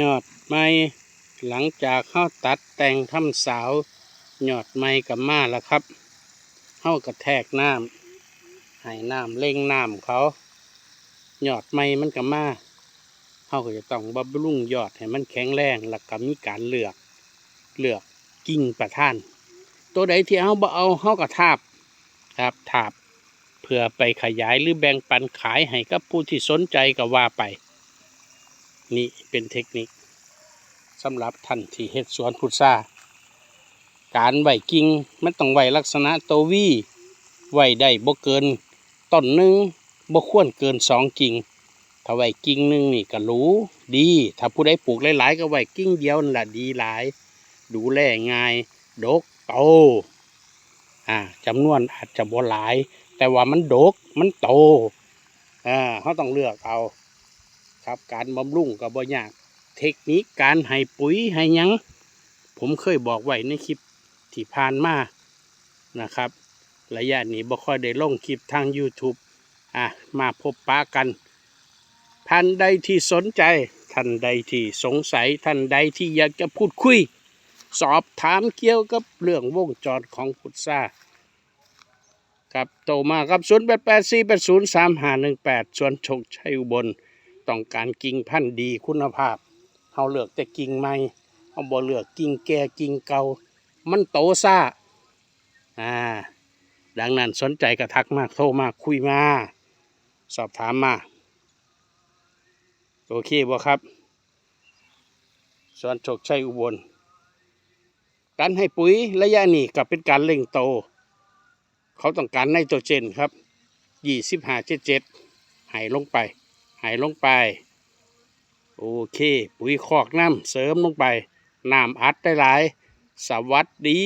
ยอดไม้หลังจากเข้าตัดแต่งทำสาว ยอดไม้กับมาแล้วครับเข้ากระแทกน้ำให้น้ำเล่งน้ำเขายอดไม้มันกับมาเขาก็จะต้องบำรุงยอดให้มันแข็งแรงแล้วก็มีการเลือกเลือกกิ่งประท่าน ตัวใดที่เขาบ่เอาเขาก็ทาบครับทาบเพื่อไปขยายหรือแบ่งปันขายให้กับผู้ที่สนใจก็ว่าไป นี่เป็นเทคนิคสำหรับท่านที่เฮ็ดสวนพุทราการไหวกิ่งมันต้องไหวลักษณะโตววีไหวได้บ่เกินต้นหนึ่งบ่ควรเกินสองกิ่งถ้าไหวกิ่งหนึ่งนี่ก็รู้ดี ถ้าผู้ใดปลูกหลายๆก็ไหวกิ่งเดียวนั่นแหละดีหลาย ดูแลง่ายดกโตอ่าจำนวนอาจจะบ่หลาย แต่ว่ามันดกมันโตอ่าเขาต้องเลือกเอา ครับ การบำรุงก็บ่ยาก เทคนิคการให้ปุ๋ยให้ยัง ผมเคยบอกไว้ในคลิปที่ผ่านมานะครับ ระยะนี้บ่ค่อยได้ลงคลิปทาง YouTube อะ มาพบปะกัน ท่านใดที่สนใจ ท่านใดที่สงสัย ท่านใดที่อยากจะพูดคุย สอบถามเกี่ยวกับเรื่องวงจรของพุทราครับโตมาครับ 0 8 8 4 8 0 3 5 1 8 ส่วนชคชัยอุบล ต้องการกิ่งพันธุ์ดีคุณภาพเฮาเลือกแต่กิ่งใหม่เฮาบ่เลือกกิ่งแก่กิ่งเก่ามันโตซ่าอ่าดังนั้นสนใจก็ทักมากโทรมาคุยมา สอบถามมา โอเคบ่ครับสวนโชคชัยอุบล การให้ปุ๋ยระยะนี้ก็เป็นการเร่งโต เขาต้องการไนโตรเจนครับยี่สิบหาเจ็ดเจ็ดให้ลงไป หายลงไป โอเค ปุ๋ยคอกน้ำเสริมลงไป น้ำอัดได้หลาย สวัสดี